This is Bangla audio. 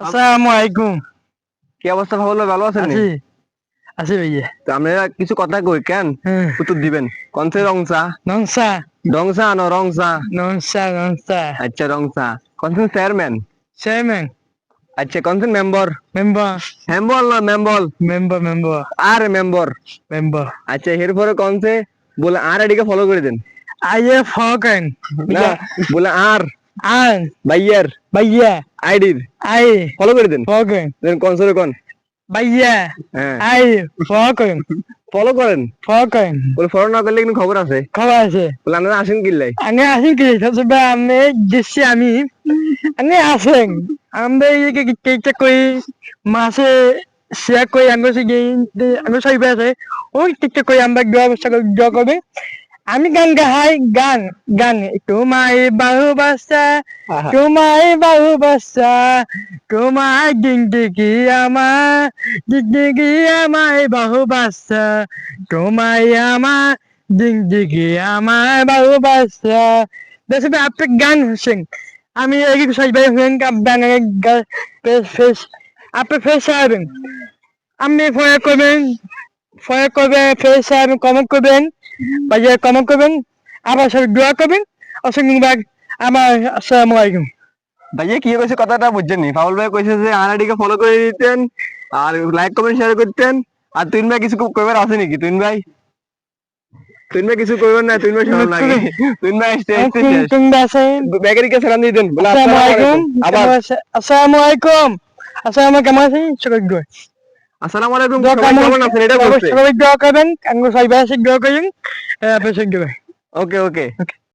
আসসালামু আলাইকুম। কি অবস্থা? ভালো ভালো আছেন নি? আছি ভাইয়া। তো আমরা কিছু কথা কই কেন? হ্যাঁ। উত্তর দিবেন। কনসে রংসা? নংসা ডংসা ন রংসা? নংসা নংসা আচ্ছা রংসা। কনসেন চেয়ারম্যান? চেয়ারম্যান। আচ্ছা কনসেন মেম্বার? মেম্বার। হেম্বল না মেম্বল মেম্বার মেম্বার। আর মেম্বার? মেম্বার। আচ্ছা এরপরে কনসে বলে আর এডিকে ফলো করে দেন। আইয়ে ফকেন না বলে আর। আন ভাইয়ার ভাইয়া আইডির আই ফলো করে দেন। ফকেন দেন কনসরে কোন ভাইয়া হ্যাঁ। আই ফকেন ফলো করেন। ফকেন বলে ফলো না করলে কিন্তু খবর আছে। খবর আছে। বলে আপনারা আসেন কিল্লাই। আমি আসি কি তবে আমি গেছি আমি। আমি আসেন। আমরা এই কেকটা কই মাসে শেয়ার কই আমি সে আমি সবাই আছে। ওই কেকটা কই আমরা দোয়া বসা করবে। আমি গান গাহাই গান গান। তোমায় বাহু বাসা তোমায় বাহু বাসা তোমায় জিন্দগি আমার জিন্দগি আমায় বাহু বাসা তোমায় আমার জিন্দগি আমার বাহু বাসা দেশে আপনি গান শুনছেন আমি এই সবাই হুয়েন গান ফেস আপনি ফেস আবেন আপনি ফোনে করবেন ফোনে করবে ফেস আবেন কমেন্ট করবেন। বাজে কমেন্ট করবেন আবার সব দোয়া করবেন। অসংখ্য ধন্যবাদ। আমার আসসালামু আলাইকুম। ভাইয়া কি কইছে কথাটা বুঝছেন নি? পাউল ভাই কইছে যে আর আইডিকে ফলো করে দিতেন আর লাইক কমেন্ট শেয়ার করতেন। আর তুইন ভাই কিছু কইবার আছে নাকি? তুইন ভাই? তুইন ভাই কিছু কইবার না তুইন ভাই শরম লাগে। তুইন ভাই আসতে আসতে তুমি আছেন বেকারিকে সালাম দিয়ে দেন বলে আসসালামু আসসালামু আলাইকুম। আলাইকুম। আবার। আসসালামু আলাইকুম। আসসালামু কেমন আছেন? দোয়া আসসালামু আলাইকুম দোয়া কেমন আছেন? এটা বলতে সবাই দোয়া করবেন সবাই দোয়া করেন আপনি সবাই ওকে। ওকে।